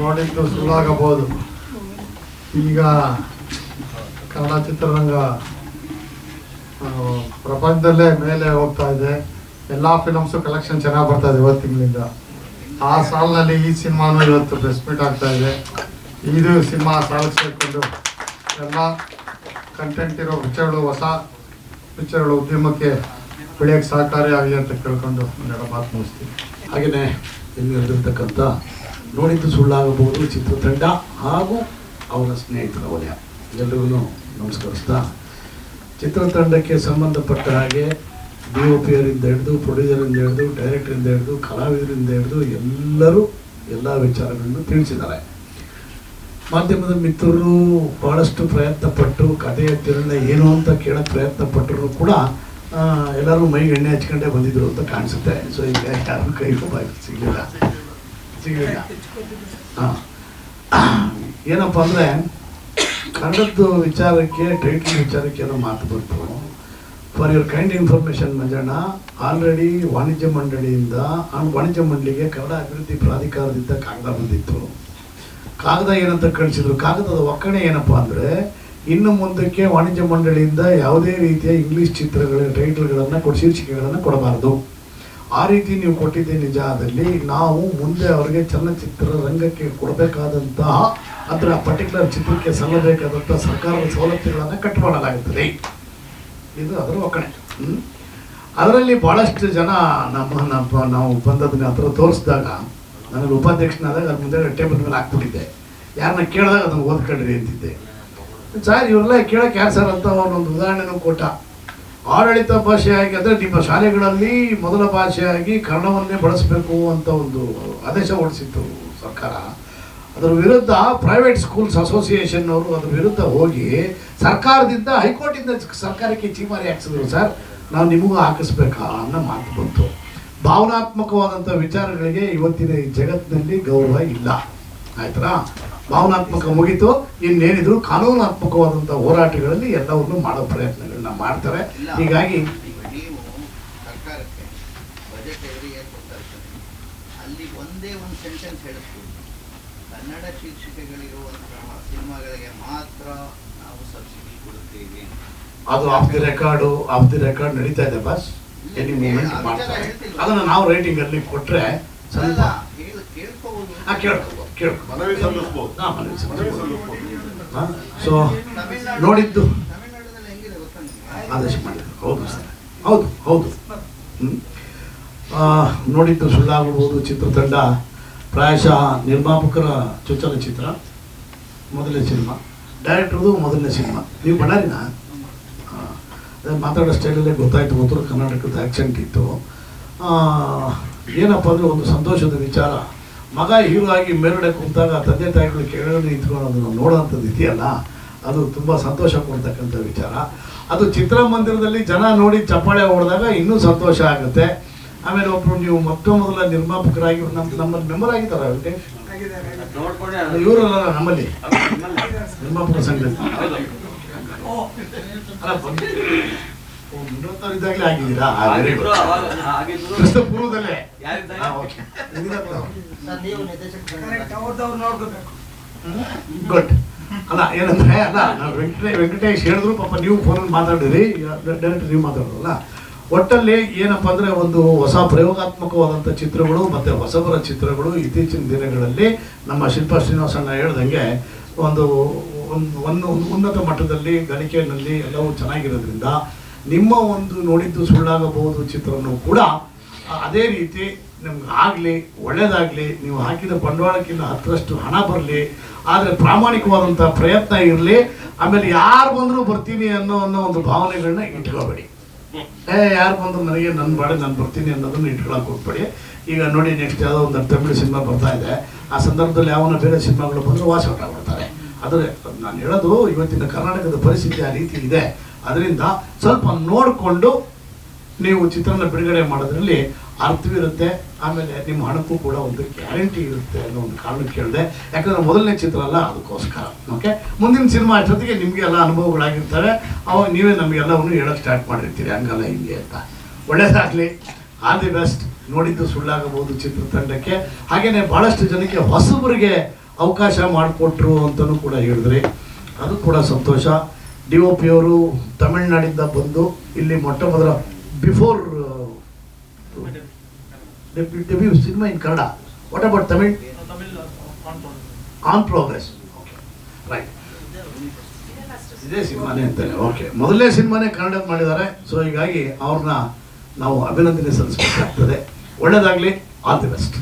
ನೋಡಿದ್ದು ಸುಳ್ಳಾಗಬಹುದು. ಈಗ ಕನ್ನಡ ಚಿತ್ರರಂಗ ಪ್ರಪಂಚದಲ್ಲೇ ಮೇಲೆ ಹೋಗ್ತಾ ಇದೆ. ಎಲ್ಲ ಫಿಲಮ್ಸು ಕಲೆಕ್ಷನ್ ಚೆನ್ನಾಗಿ ಬರ್ತಾ ಇದೆ ಇವತ್ತು ತಿಂಗಳಿಂದ. ಆ ಸಾಲಿನಲ್ಲಿ ಈ ಸಿನಿಮಾನು ಇವತ್ತು ಬೆಸ್ಟ್ ಮೀಟ್ ಆಗ್ತಾ ಇದೆ. ಇದು ಸಿನಿಮಾ ಸಾಲಿಗೆ ಎಲ್ಲ ಕಂಟೆಂಟ್ ಇರೋ ಪಿಕ್ಚರ್ಗಳು ಹೊಸ ಪಿಕ್ಚರ್ಗಳು ಉದ್ಯಮಕ್ಕೆ ಬೆಳೆಯೋಕ್ಕೆ ಆಗಿದೆ ಅಂತ ಕೇಳ್ಕೊಂಡು ಒಂದೆರಡು ಮಾತು ಮುಗಿಸ್ತೀನಿ. ಹಾಗೆಯೇ ಇಲ್ಲಿ ನಡೆದಿರ್ತಕ್ಕಂಥ ನೋಡಿದ್ದು ಸುಳ್ಳಾಗಬಹುದು, ಚಿತ್ರತಂಡ ಹಾಗೂ ಅವರ ಸ್ನೇಹಿತರ ವಲಯ. ಎಲ್ಲರಿಗೂ ನಮಸ್ಕರಿಸ್ತಾ, ಚಿತ್ರತಂಡಕ್ಕೆ ಸಂಬಂಧಪಟ್ಟ ಹಾಗೆ ಡಿ ಒ ಪಿಯರಿಂದ ಹಿಡಿದು, ಪ್ರೊಡ್ಯೂಸರಿಂದ ಹಿಡಿದು, ಡೈರೆಕ್ಟರಿಂದ ಹಿಡಿದು, ಕಲಾವಿದರಿಂದ ಹಿಡಿದು ಎಲ್ಲರೂ ಎಲ್ಲ ವಿಚಾರಗಳನ್ನು ತಿಳಿಸಿದ್ದಾರೆ. ಮಾಧ್ಯಮದ ಮಿತ್ರರು ಭಾಳಷ್ಟು ಪ್ರಯತ್ನ ಪಟ್ಟು ಕಥೆಯ ತಿರುಳ ಏನು ಅಂತ ಕೇಳೋಕ್ಕೆ ಪ್ರಯತ್ನ ಪಟ್ಟರು ಕೂಡ ಎಲ್ಲರೂ ಮೈಗೆ ಎಣ್ಣೆ ಹಚ್ಕೊಂಡೇ ಬಂದಿದ್ರು ಅಂತ ಕಾಣಿಸುತ್ತೆ. ಸೊ ಈಗ ಯಾರು ಕೈ ಸಿಗಲಿಲ್ಲ. ಸಿಗಲಿಲ್ಲ. ಏನಪ್ಪ ಅಂದ್ರೆ, ಕನ್ನಡದ್ದು ವಿಚಾರಕ್ಕೆ, ಟೈಟಲ್ ವಿಚಾರಕ್ಕೆ ಏನೋ ಮಾತು ಬಂತು. For your kind information Manjanna already ವಾಣಿಜ್ಯ ಮಂಡಳಿಯಿಂದ ಆ ವಾಣಿಜ್ಯ ಮಂಡಳಿಗೆ ಕನ್ನಡ ಅಭಿವೃದ್ಧಿ ಪ್ರಾಧಿಕಾರದಿಂದ ಕಾಗದ ಬಂದಿತ್ತು. ಕಾಗದ ಏನಂತ ಕಳಿಸಿದ್ರು. ಕಾಗದದ ಒಕ್ಕಣೆ ಏನಪ್ಪ ಅಂದರೆ, ಇನ್ನು ಮುಂದಕ್ಕೆ ವಾಣಿಜ್ಯ ಮಂಡಳಿಯಿಂದ ಯಾವುದೇ ರೀತಿಯ ಇಂಗ್ಲೀಷ್ ಚಿತ್ರಗಳ ಟೈಟಲ್ಗಳನ್ನು ಕೊಡ, ಶೀರ್ಷಿಕೆಗಳನ್ನು ಕೊಡಬಾರದು. ಆ ರೀತಿ ನೀವು ಕೊಟ್ಟಿದ್ದೆ ನಿಜ ಆದಲ್ಲಿ ನಾವು ಮುಂದೆ ಅವರಿಗೆ ಚಲನಚಿತ್ರ ರಂಗಕ್ಕೆ ಕೊಡಬೇಕಾದಂತಹ ಅದರ ಪರ್ಟಿಕ್ಯುಲರ್ ಚಿತ್ರಕ್ಕೆ ಸಲ್ಲಬೇಕಾದಂಥ ಸರ್ಕಾರದ ಸವಲತ್ತುಗಳನ್ನು ಕಟ್ ಮಾಡಲಾಗುತ್ತದೆ. ಇದು ಅದರ ಒಕ್ಕಣೆ? ಅದರಲ್ಲಿ ಭಾಳಷ್ಟು ಜನ ನಮ್ಮ ನಮ್ಮ, ನಾವು ಬಂದದನ್ನ ಹತ್ರ ತೋರಿಸಿದಾಗ ನನಗೆ ಉಪಾಧ್ಯಕ್ಷನಾದಾಗ ಅದ್ರ ಮುಂದೆ ಟೇಬಲ್ ಮೇಲೆ ಹಾಕ್ಬಿಟ್ಟಿದ್ದೆ. ಯಾರನ್ನ ಕೇಳಿದಾಗ ಅದನ್ನು ಓದ್ಕೊಳ್ರಿ ಅಂತಿದ್ದೆ. ಸರ್, ಇವರೆಲ್ಲ ಕೇಳೋಕೆ ಯಾರು ಸರ್ ಅಂತ ಅವನೊಂದು ಉದಾಹರಣೆನೂ ಕೊಟ್ಟ. ಆಡಳಿತ ಭಾಷೆಯಾಗಿ ಅಂದರೆ ನಿಮ್ಮ ಶಾಲೆಗಳಲ್ಲಿ ಮೊದಲ ಭಾಷೆಯಾಗಿ ಕನ್ನಡವನ್ನೇ ಬಳಸಬೇಕು ಅಂತ ಒಂದು ಆದೇಶ ಹೊರಡಿಸಿತ್ತು ಸರ್ಕಾರ. ಅದರ ವಿರುದ್ಧ ಪ್ರೈವೇಟ್ ಸ್ಕೂಲ್ಸ್ ಅಸೋಸಿಯೇಷನ್ ಅವರು ಅದ್ರ ವಿರುದ್ಧ ಹೋಗಿ ಸರ್ಕಾರದಿಂದ, ಹೈಕೋರ್ಟಿಂದ ಸರ್ಕಾರಕ್ಕೆ ಚೀಮಾರಿ ಹಾಕ್ಸಿದ್ರು. ಸರ್ ನಾವು ನಿಮಗೂ ಹಾಕಿಸ್ಬೇಕಾ? ಅನ್ನೋ ಮಾತು ಬಂತು. ಭಾವನಾತ್ಮಕವಾದಂಥ ವಿಚಾರಗಳಿಗೆ ಇವತ್ತಿನ ಈ ಜಗತ್ತಿನಲ್ಲಿ ಗೌರವ ಇಲ್ಲ. ಆಯ್ತಾ ಭಾವನಾತ್ಮಕ ಮುಗಿತು ಇನ್ನೇನಿದ್ರು ಕಾನೂನಾತ್ಮಕವಾದಂಥ ಹೋರಾಟಗಳಲ್ಲಿ ಎಲ್ಲವನ್ನು ಮಾಡೋ ಪ್ರಯತ್ನಗಳನ್ನ ಮಾಡ್ತಾರೆ. ಹೀಗಾಗಿ ಅಲ್ಲಿ ಒಂದೇ ಒಂದು ಸೆಂಟೆನ್ಸ್ ಹೇಳಿಸ್ಬೋದು ಕನ್ನಡ ಶೀರ್ಷಿಕೆಗಳಿರುವಂತಹ ಸಿನಿಮಾಗಳಿಗೆ ಮಾತ್ರ ನಾವು ಸಬ್ಸಿಡಿ ಕೊಡುತ್ತೇವೆ ಅದು off the record off the record ನಡೀತಾ ಇದೆ ಬಸ್ ಎನಿ ಮೂಮೆಂಟ್ ಮಾಡ್ತಾರೆ. ಅದನ್ನು ನಾವು ರೇಟಿಂಗ್ ಅಲ್ಲಿ ಕೊಟ್ರೆ ಸ್ವಲ್ಪ ಕೇಳ್ಕೊಬೋದು. ಸೊ ನೋಡಿದ್ದು? ಆದೇಶ ಮಾಡಿದ್ರು ಹೌದು ಸರ್. ಹೌದು ಹೌದು. ನೋಡಿದ್ದು ಸುಳ್ಳಾಗಬಹುದು ಚಿತ್ರತಂಡ. ಪ್ರಾಯಶಃ ನಿರ್ಮಾಪಕರ ಚೊಚ್ಚಲ ಚಿತ್ರ ಮೊದಲನೇ ಸಿನಿಮಾ. ಡೈರೆಕ್ಟರ್ದು ಮೊದಲನೇ ಸಿನಿಮಾ. ನೀವು ಬಳ್ಳಾರಿನ? ಮಾತಾಡೋ ಸ್ಟೈಲಲ್ಲೇ ಗೊತ್ತಾಯ್ತು ಉತ್ತರ ಕರ್ನಾಟಕದ ಆ್ಯಕ್ಸೆಂಟ್ ಇತ್ತು. ಏನಪ್ಪ ಅಂದರೆ ಒಂದು ಸಂತೋಷದ ವಿಚಾರ. ಮಗ ಹೀಗಾಗಿ ಮೇಲ್ಗಡೆ ಕುಂತಾಗ ತಂದೆ ತಾಯಿಗಳು ಕೆಳಗಡೆ ನಿಂತ್ಕೊಳ್ಳೋದನ್ನು ಅದನ್ನು ನೋಡೋವಂಥದ್ದು ಇದೆಯಲ್ಲ? ಅದು ತುಂಬ ಸಂತೋಷ ಕೊಡ್ತಕ್ಕಂಥ ವಿಚಾರ. ಅದು ಚಿತ್ರಮಂದಿರದಲ್ಲಿ ಜನ ನೋಡಿ ಚಪ್ಪಾಳೆ ಹೊಡೆದಾಗ ಇನ್ನೂ ಸಂತೋಷ ಆಗುತ್ತೆ. ಆಮೇಲೆ ಒಬ್ಬರು ನೀವು ಮೊತ್ತ ಮೊದಲ ನಿರ್ಮಾಪಕರಾಗಿ ನಮ್ಮ ನಮ್ಮಲ್ಲಿ ಮೆಂಬರ್ ಆಗಿದ್ದಾರೆ ವೆಂಕಟೇಶ್? ಇವರಲ್ಲ ನಮ್ಮಲ್ಲಿ. ನಿರ್ಮಾಪಕ ಸಂಘದಲ್ಲಿ. ಪೂರ್ವದಲ್ಲೇ. ಗುಡ್ ಅಲ್ಲ ಏನಂದ್ರೆ ಅಲ್ಲ ನಾವು ವೆಂಕಟೇಶ್ ವೆಂಕಟೇಶ್ ಹೇಳಿದ್ರು ಪಾಪ ನೀವು ಫೋನಲ್ಲಿ ಮಾತಾಡಿರಿ. ಡೈರೆಕ್ಟ್ ನೀವು ಮಾತಾಡೋದಲ್ಲ. ಒಟ್ಟಲ್ಲಿ ಏನಪ್ಪ ಅಂದರೆ ಒಂದು ಹೊಸ ಪ್ರಯೋಗಾತ್ಮಕವಾದಂಥ ಚಿತ್ರಗಳು ಮತ್ತೆ ಹೊಸಬರ ಚಿತ್ರಗಳು ಇತ್ತೀಚಿನ ದಿನಗಳಲ್ಲಿ ನಮ್ಮ ಶಿಲ್ಪಾ ಶ್ರೀನಿವಾಸಣ್ಣ ಹೇಳ್ದಂಗೆ ಒಂದು ಒಂದು ಒಂದು ಉನ್ನತ ಮಟ್ಟದಲ್ಲಿ ಗಳಿಕೆಯಲ್ಲಿ ಎಲ್ಲವೂ ಚೆನ್ನಾಗಿರೋದ್ರಿಂದ ನಿಮ್ಮ ಒಂದು ನೋಡಿದ್ದು ಸುಳ್ಳಾಗಬಹುದು ಚಿತ್ರನೂ ಕೂಡ ಅದೇ ರೀತಿ ನಿಮ್ಗೆ ಆಗಲಿ, ಒಳ್ಳೇದಾಗಲಿ, ನೀವು ಹಾಕಿದ ಬಂಡವಾಳಕ್ಕಿಂತ ಹತ್ತರಷ್ಟು ಹಣ ಬರಲಿ, ಆದರೆ ಪ್ರಾಮಾಣಿಕವಾದಂಥ ಪ್ರಯತ್ನ ಇರಲಿ, ಆಮೇಲೆ ಯಾರು ಬಂದರೂ ಬರ್ತೀನಿ ಅನ್ನೋ ಅನ್ನೋ ಒಂದು ಭಾವನೆಗಳನ್ನ ಇಟ್ಕೋಬೇಡಿ. ಏ, ಯಾರು ಬಂದ್ರು ನನಗೆ ನನ್ನ ಬಾಳೆ ನಾನು ಬರ್ತೀನಿ ಅನ್ನೋದನ್ನು ಇಟ್ಕೊಳಕ್ಕೆ ಹೋಗ್ಬೇಡಿ. ಈಗ ನೋಡಿ ನೆಕ್ಸ್ಟ್ ಯಾವುದೋ ಒಂದು ತಮಿಳು ಸಿನಿಮಾ ಬರ್ತಾ ಇದೆ. ಆ ಸಂದರ್ಭದಲ್ಲಿ ಯಾವನ ಬೇರೆ ಸಿನಿಮಾಗಳು ಬಂದರೂ ವಾಸ ಹೊರಟಾಗ್ಬಿಡ್ತಾರೆ. ಆದರೆ ನಾನು ಹೇಳೋದು, ಇವತ್ತಿನ ಕರ್ನಾಟಕದ ಪರಿಸ್ಥಿತಿ ಆ ರೀತಿ ಇದೆ. ಅದರಿಂದ ಸ್ವಲ್ಪ ನೋಡಿಕೊಂಡು ನೀವು ಚಿತ್ರನ ಬಿಡುಗಡೆ ಮಾಡೋದ್ರಲ್ಲಿ ಅರ್ಥವಿರುತ್ತೆ. ಆಮೇಲೆ ನಿಮ್ಮ ಹಣಕ್ಕೂ ಕೂಡ ಒಂದು ಗ್ಯಾರಂಟಿ ಇರುತ್ತೆ ಅನ್ನೋ ಒಂದು ಕಾರಣಕ್ಕೆ ಕೇಳಿದೆ ಯಾಕಂದ್ರೆ ಮೊದಲನೇ ಚಿತ್ರ ಅಲ್ಲ, ಅದಕ್ಕೋಸ್ಕರ. ಓಕೆ ಮುಂದಿನ ಸಿನಿಮಾ ಅಷ್ಟೊತ್ತಿಗೆ ನಿಮಗೆ ಎಲ್ಲ ಅನುಭವಗಳಾಗಿರ್ತವೆ. ಅವಾಗ ನೀವೇ ನಮಗೆಲ್ಲವನ್ನು ಹೇಳೋಕ್ಕೆ ಸ್ಟಾರ್ಟ್ ಮಾಡಿರ್ತೀರಿ. ಹಂಗಲ್ಲ ಹಿಂಗೆ ಅಂತ. ಒಳ್ಳೇದಾಗಲಿ. ಆಲ್ ದಿ ಬೆಸ್ಟ್ ನೋಡಿದ್ದು ಸುಳ್ಳಾಗಬಹುದು ಚಿತ್ರತಂಡಕ್ಕೆ ಹಾಗೆಯೇ ಭಾಳಷ್ಟು ಜನಕ್ಕೆ ಹೊಸಬರಿಗೆ ಅವಕಾಶ ಮಾಡಿಕೊಟ್ರು ಅಂತಲೂ ಕೂಡ ಹೇಳಿದ್ರಿ. ಅದು ಕೂಡ ಸಂತೋಷ. ಡಿ ಒ ಪಿ ಅವರು ತಮಿಳ್ನಾಡಿಂದ ಬಂದು ಇಲ್ಲಿ ಮೊಟ್ಟ ಮೊದಲ before debut cinema in Kannada. What about Tamil on progress right ಇದೇ ಸಿನಿಮಾನೇ ಅಂತಾನೆ. ಓಕೆ ಮೊದಲನೇ ಸಿನಿಮಾನೇ ಕನ್ನಡ ಮಾಡಿದ್ದಾರೆ. ಸೊ ಹೀಗಾಗಿ ಅವ್ರನ್ನ ನಾವು ಅಭಿನಂದನೆ ಸಲ್ಲಿಸಬೇಕಾಗ್ತದೆ. ಒಳ್ಳೇದಾಗಲಿ. All the best